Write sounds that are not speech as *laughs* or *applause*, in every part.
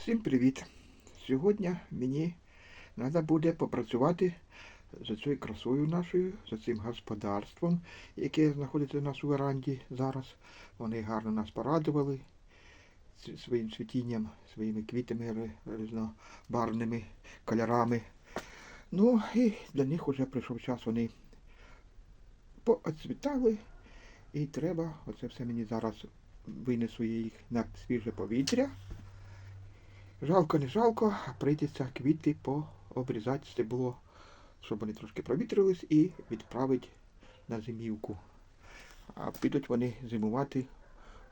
Всім привіт! Сьогодні мені треба буде попрацювати за цією красою нашою, за цим господарством, яке знаходиться у нас у веранді зараз. Вони гарно нас порадували своїм цвітінням, своїми квітами різнобарвними кольорами. Ну і для них вже прийшов час, вони пооцвітали. І треба, оце все мені зараз винесу я їх на свіже повітря. Жалко, не жалко, а прийдеться квіти пообрізати стебло, щоб вони трошки провітрились і відправити на зимівку. А підуть вони зимувати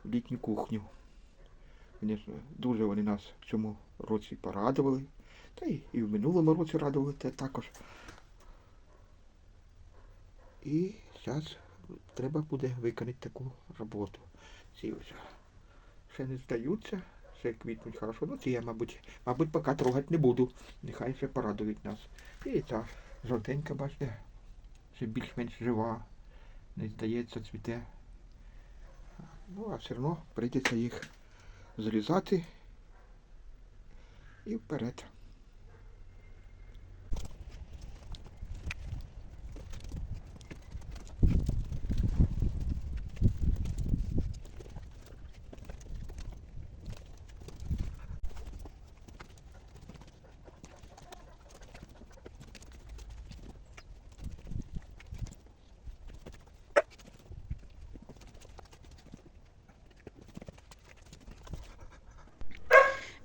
в літню кухню. Звісно, дуже вони нас в цьому році порадували. Та й і в минулому році радували те також. І зараз треба буде виконати таку роботу. Ці ще не здаються, ще квітнуть хорошо. Ну це я, мабуть, мабуть, поки трогати не буду. Нехай ще порадують нас. І ця жовтенька, бачите, ще більш-менш жива. Не здається, цвіте. Ну, а все одно прийдеться їх зрізати і вперед.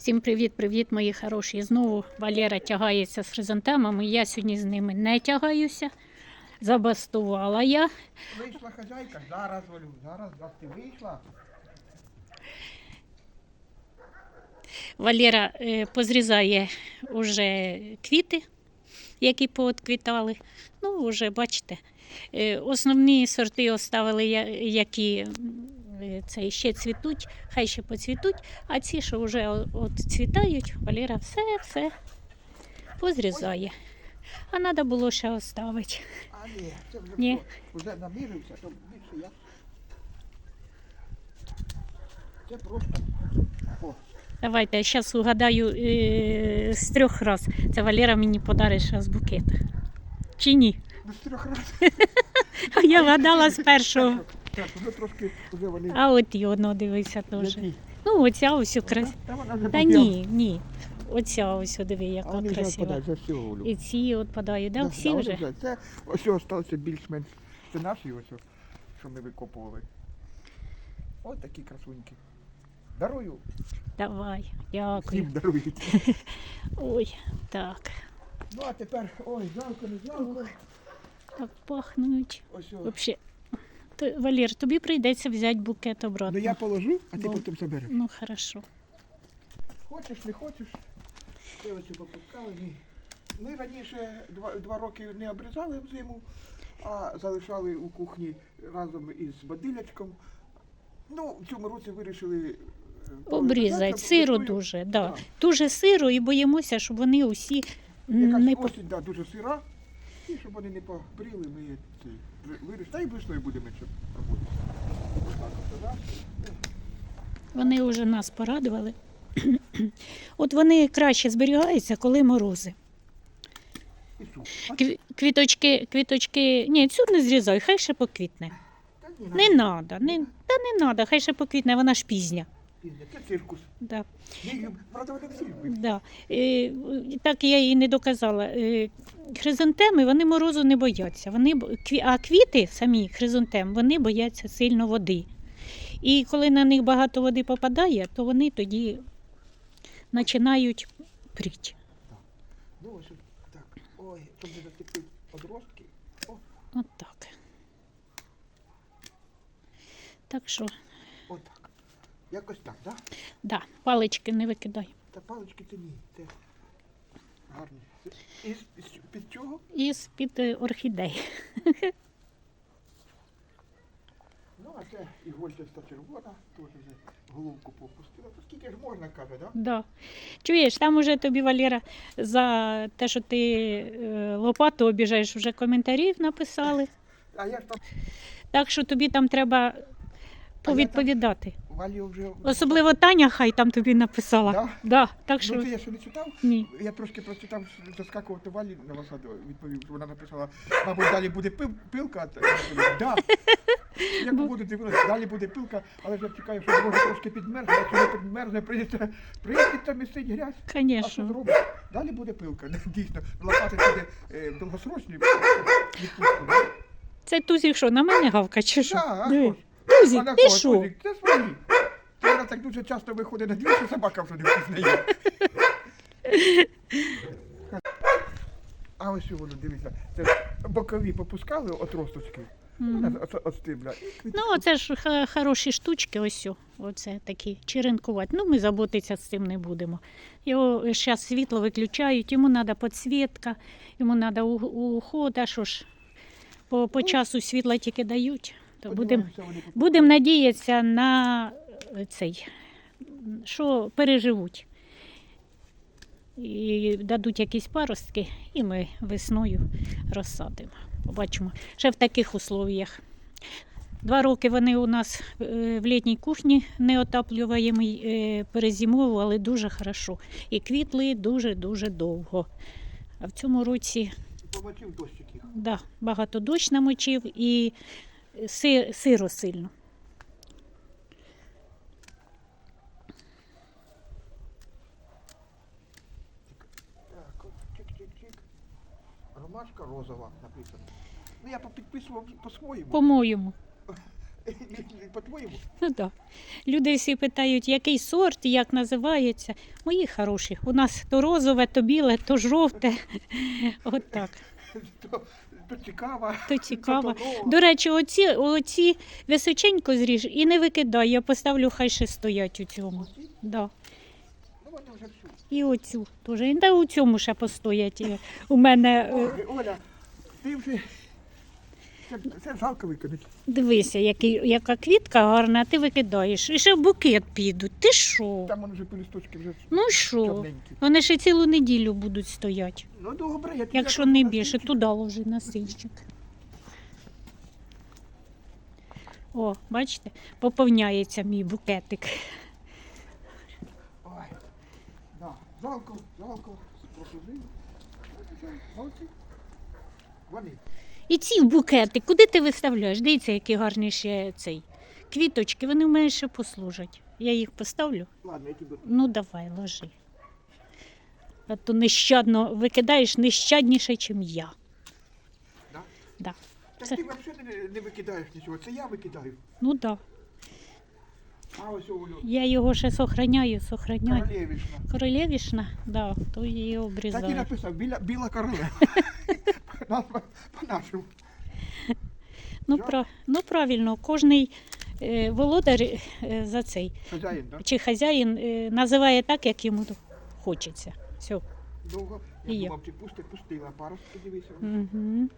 Всім привіт-привіт, мої хороші. Знову Валера тягається з хризантемами. Я сьогодні з ними не тягаюся. Забастувала я. Вийшла хазяйка, зараз волю, зараз, зараз ти вийшла. Валера е, позрізає уже квіти, які поотквітали. Ну, вже бачите. Е, основні сорти оставили, я- які це ще цвітуть, хай ще поцвітуть, а ці, що вже от цвітають, Валера все-все позрізає. А треба було ще оставити. А ні, це вже Ні. вже намірився, то більше я. Це просто. О, Давайте я зараз угадаю е, з трьох раз. Це Валера мені подарить зараз букет. Чи ні? до трьох разів. *laughs* А я вгадала з першого. Так, вже трошки вже вони. А от і одно дивися теж. які. Ну, оця ось крас... Та вона вже Та поп'яла. ні, ні. Оця ось диви, А яка вони вже красива. відпадають, вже волю. І ці от подають, да? Всі вже. Це ось залишилося більш-менш. Це наші ось, що ми викопували. Ось такі красуньки. Дарую. Давай, дякую. Всім дарують. *laughs* Ой, так. Ну а тепер, ой, жалко, не жалко. Так пахнуть. Ось. Вообще. То, Валер, тобі прийдеться взяти букет обратно. Ну я положу, а ти Бо- потім забереш. Ну, хорошо. Хочеш, не хочеш. Ось попускали. Ми, ми раніше два, два роки не обрізали взиму, а залишали у кухні разом із бадилячком. Ну, в цьому році вирішили. е, Обрізати. щоб Сиро дуже, да. Да. Дуже сиро і боїмося, щоб вони усі Якась не по- осінь, да, дуже сира. І щоб вони не побріли, ми це, ви- вирішили. Та й весною будемо ще да? Вони вже нас порадували. *clears throat* От вони краще зберігаються, коли морози. І Квіточки, квіточки, ні, цю не зрізай, хай ще поквітне. Не треба, не, та не треба, хай ще поквітне, вона ж пізня. Циркус. Да, Я її, правда, вони всі люблять. да. Е, так я їй не доказала. Е, хризантеми вони морозу не бояться. Вони, бо- кві- а квіти, самі хризантем, вони бояться сильно води. І коли на них багато води попадає, то вони тоді починають пріти. Ну, ось так. Ой, щоб не зацепив подростки. О, От так. Так що, отак. Якось так, так? Да? да, палички не викидай. Та палички це ні. Це гарні. Це- І з- з- під чого? І з-під е, орхідей. *laughs* Ну, а це і гольчаста червона, теж вже головку попустила. Скільки ж можна, каже, так? Да? Да. Чуєш, там уже тобі, Валера, за те, що ти е, лопату обіжаєш, вже коментарів написали. А я ж там Так що тобі там треба повідповідати. Вже... Особливо Таня хай там тобі написала. Да? Да, так що Ну, це я ще не читав. ні. Я трошки прочитав, заскакувати Валі на Васаду, відповів, що вона написала, мабуть, далі буде пил, пилка. Та я Да. *laughs* Як буду дивитися, далі буде пилка, але ж я чекаю, що може трошки підмерзне, якщо не підмерзне, прийдеться, прийдеться містить грязь. А що Звісно. зробиш? Далі буде пилка. Дійсно, лопати буде е, довгосрочні відпустку. Це Тузік що, на мене гавка чи що? Да, а Диви. ж? Тузік, ти що? Це свої. Вона так дуже часто виходить на двір, що собака вже не впізнає. А ось воно, дивіться, це бокові попускали отросточки. Мгм. От, от, от стебля. І Ну, оце ж ха- хороші штучки, ось о, оце такі черенкувати. Ну, ми заботитися з цим не будемо. Його зараз світло виключають, йому треба підсвітка, йому треба уход, а що ж, по, по часу світла тільки дають. То будемо будем надіятися на е, цей, що переживуть. І дадуть якісь паростки, і ми весною розсадимо. Побачимо. Ще в таких условіях. Два роки вони у нас е, в літній кухні неотаплюваємій, е, перезимовували дуже хорошо. І квітли дуже-дуже довго. А в цьому році да, багато дощ намочив і си- сиро сильно. Так, чик-чик-чик. Ромашка розова написано. Ну я попідписував по-своєму. По-моєму. *laughs* По-твоєму? Ну да. Люди всі питають, який сорт, як називається. Мої хороші. У нас то розове, то біле, то жовте. *laughs* От так. То, то цікаво. То цікаво. то. До речі, оці, оці височенько зріж і не викидай. Я поставлю, хай ще стоять у цьому. Оці? Да. Ну вже всю. І оцю теж. І у цьому ще постоять. У мене е, Оля, ти вже. Це, це жалко дивися, який, яка квітка гарна, а ти викидаєш. І ще в букет підуть. Ти що? Там вони вже пелісточки вже Ну що? чорненькі. Вони ще цілу неділю будуть стояти. Ну добре, я тобі Якщо не більше, туди ложи насильчик. О, бачите, поповняється мій букетик. Ой, да, жалко, жалко, прослужив. Молодці. Вони. І ці букети, куди ти виставляєш? Дивіться, які гарні ще цей. Квіточки, вони в мене ще послужать. Я їх поставлю. Ладно, я тебе. Ну, давай, ложи. А то нещадно викидаєш нещадніше, ніж я. Да? Да. Так Це- ти взагалі не, не викидаєш нічого, це я викидаю. Ну так. Да. А ось Олю, Я його ще сохраняю, сохраняю. королевишна. Королевішна, да, то її Так і обрізаю. написав, біла, біла королева. *laughs* По-нашому. Ну, про, ну правильно, кожний е, володар е, за цей Хазяїн, так? чи хазяїн е, називає так, як йому хочеться. Все. Довго. І Я думав, ти пусти, пустила паростки, дивися. Угу.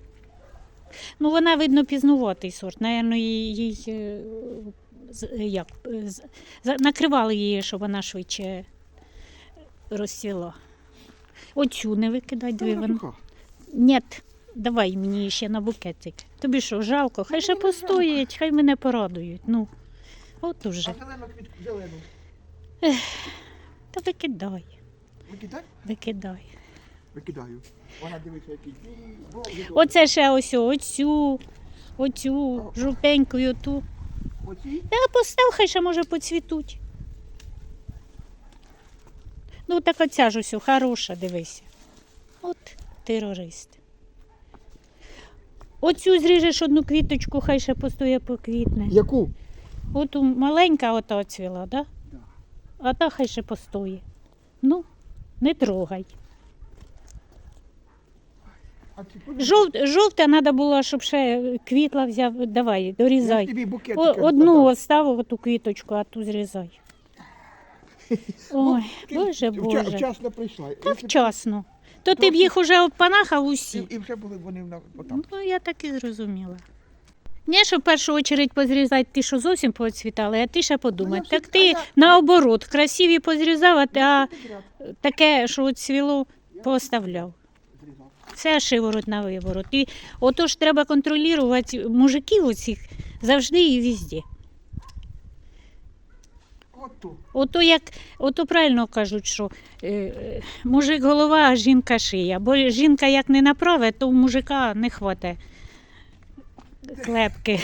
Ну, вона, видно, пізнуватий сорт. Наверно, їй, їй е, як, накривали її, щоб вона швидше розцвіла. Оцю не викидай, диви, вона. Ні, давай мені ще на букетик. Тобі що, жалко? Хай ще постоять, хай мене порадують. Ну, от уже. А зелену квітку, зелену. Та викидай, Викидай? викидай. Викидаю. Вона дивиться, який. Оце ще ось оцю, оцю, жовтеньку, і оту. Оці? Та постав, хай ще може поцвітуть. Ну, так оця ж о, хороша, дивися. От терорист. Оцю зріжеш одну квіточку, хай ще постоє поквітне. Яку? От маленька ота оцвіла, да? Да. А та хай ще постоє. Ну, не трогай. А. Жовт, жовта треба було, щоб ще квітла взяв. Давай, Я дорізай. тобі букет О, одну оставив оту квіточку, а ту зрізай. Ой, боже, боже. Вчасно прийшла. Та Якщо б- вчасно. То ти б їх уже обпанахав І, усі. і вже були вони на отам. Ну, я так і зрозуміла. Не, що в першу чергу позрізати ті, що зовсім поцвітали, а ти ще подумай. Ну, я Так а ти я- наоборот, красиві позрізав, а, ти- а таке, що цвіло, поставляв. Все шиворот на виворот. І отож треба контролювати мужиків оцих завжди і от. Ото як, ото правильно кажуть, що е, мужик голова, а жінка шия. Бо жінка як не направе, то у мужика не хватить клепки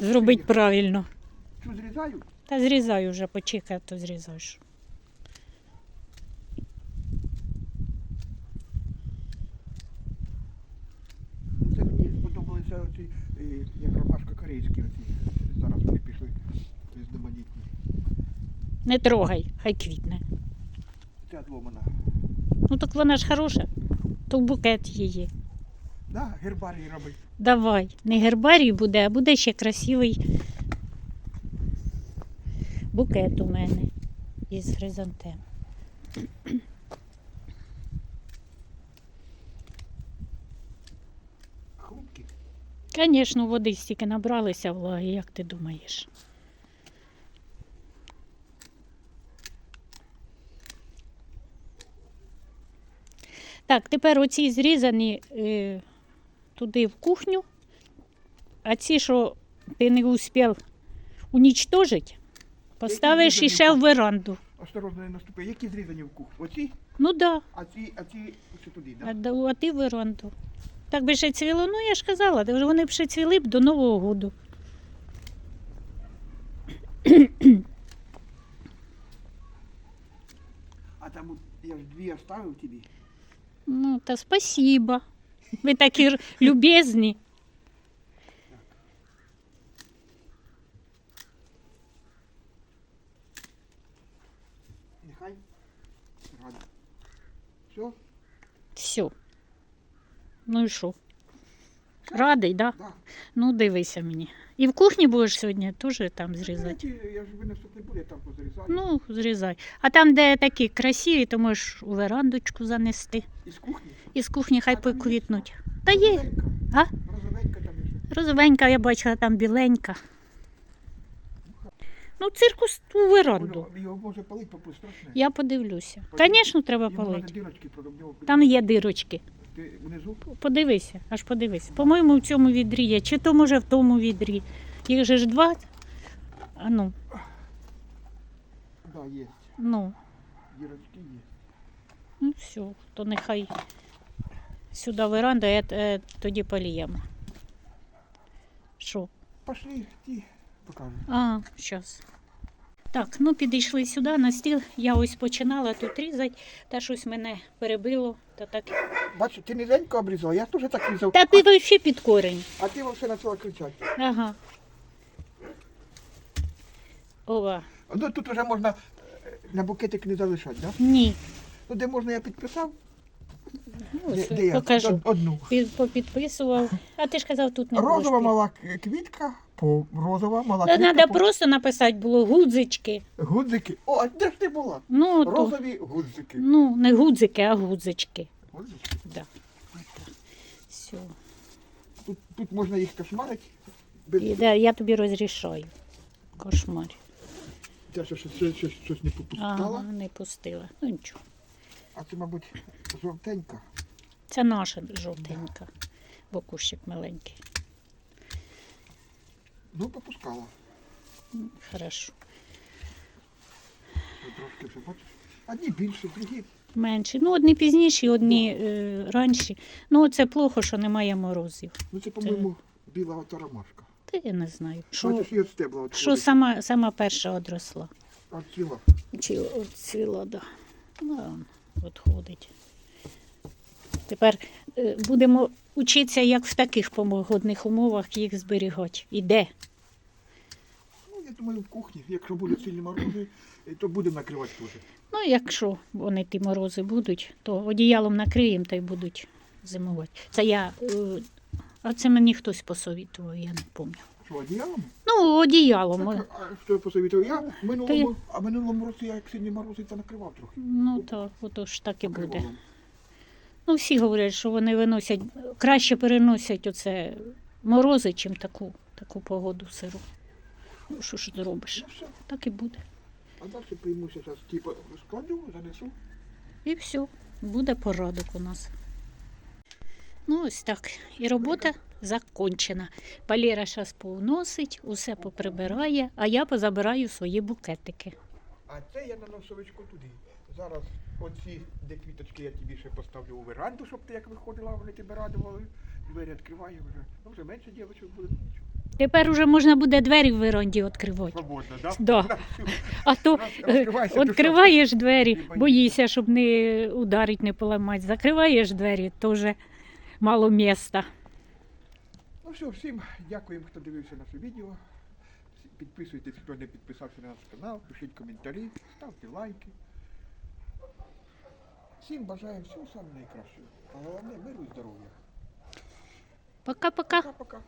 зробити правильно. Цю зрізаю. Та зрізаю вже, почекай, то зрізаєш. Це мені сподобалися оці, е, як ромашка корейські оці. Зараз вони пішли різноманітні. Не трогай, хай квітне. Ця зломана. Ну так вона ж хороша, то в букет її. Да, гербарій робить. Давай, не гербарій буде, а буде ще красивий букет у мене із хризантем. Звісно, води стільки набралися влаги, як ти думаєш? Так, тепер оці зрізані е, туди в кухню, а ці, що ти не успів унічтожити, поставиш зрізані іще в веранду. Осторожно не наступи. Які зрізані в кухні? Оці, Ну так, да, а ці, а ці ось туди, а, да? да- а ти в веранду. Так би ще цвіло, ну я ж казала, вони б ще цвіли б до Нового року. *coughs* А там я ж дві оставив тобі. Ну, та спасибо. Ви такі *coughs* любезні. Нехай. Все? Все. Ну і що? Радий, да? Да. Ну, дивися мені. І в кухні будеш сьогодні теж там зрізати. Я ж винесу не буде, там позрізаю. Ну, зрізай. А там, де такі красиві, то можеш у верандочку занести. Із кухні? І з кухні хай А поквітнуть. Та є. Розовенька. А? Розовенька там є. Розовенька, я бачила, там біленька. Ну, циркус у веранду. Його може палити, страшне. Я подивлюся. Звісно, треба нього Там є дирочки. Ти внизу? Подивися, аж подивись. По-моєму, в цьому відрі є. Чи то може в тому відрі. Їх же ж два. А ну, Да, є. ну, Дірочки є. ну все, то нехай сюди веранда, я е, тоді поліємо. Що? Пошли, ті, покажу. А, зараз. Так, ну підійшли сюди на стіл. Я ось починала тут різати, та щось мене перебило. Та так. Бачу, ти низенько обрізала, я теж так різав. Та ти взагалі під корень. А ти все почала кричати. Ага. Ова. Ну тут вже можна е, на букетик не залишати, да? Ні. Ну де можна я підписав? Ну, Де, ось, де я? покажу. Од- Одну. Під, попідписував. А ти ж казав, тут не Розова мала квітка, розова мала Та квітка. треба по- просто написати було гудзички. Гудзики. О, а де ж ти була? Ну, то, Розові гудзики. ну не гудзики, а гудзички. Гудзики. Да. Все. Тут, тут можна їх кошмарити. Без... І, да, я тобі розрішаю. Кошмар. Що щось, щось, щось, щось не попускала. Ага, не пустила. Ну нічого. А це, мабуть, жовтенька. Це наша жовтенька, бо кущик маленький. Ну, попускала. Хорошо. Трошки вже бачиш. Одні більше, другі. Менші. Ну, одні пізніші, одні е, ранші. Ну, це плохо, що немає морозів. Ну це, по-моєму, біла ота ромашка. Та я не знаю. Що, Бачиш, от стебла от що сама, сама перша одросла. От ціла. Чи цвіла, да. Ну, от ходить. Тепер е, будемо вчитися, як в таких погодних умовах їх зберігати. І де? Ну, я думаю, в кухні. Якщо будуть сильні морози, е, то будемо накривати теж. Ну, якщо вони ті морози будуть, то одіялом накриємо та й будуть зимувати. Це я. е, А це мені хтось посовітував, я не пам'ятаю. Що, одіялом? Ну, одіялом. Так, а я посовітував? Я минулому, а минулому році я як сильні морози, то накривав трохи. Ну так, отож так і буде. Накривалом. Ну, всі говорять, що вони виносять, краще переносять оце морози, чим таку, таку погоду сиру. Ну, що ж зробиш? Ну. Так і буде. А далі приймуся зараз, типу, розкладу, занесу. І все, буде порадок у нас. Ну, ось так. І робота закончена. Валера зараз повносить, усе поприбирає, а я позабираю свої букетики. А А це я на носовичку туди. Зараз оці, де квіточки я тобі ще поставлю у веранду, щоб ти як виходила, вони тебе радували. Двері відкриваю вже. Ну вже менше дівчинок буде. Тепер уже можна буде двері в веранді відкривати. Свободно, так? Да. *laughs* А то Раз е, то відкриваєш двері, боїшся. щоб не ударить, не поламати. Закриваєш двері, теж мало міста. Ну все, всім дякуємо, хто дивився наше відео. Підписуйтесь, хто не підписався на наш канал, пишіть коментарі, ставте лайки. Всім бажаємо всього самого найкращого. А головне миру і здоров'я. Пока-пока. Пока-пока.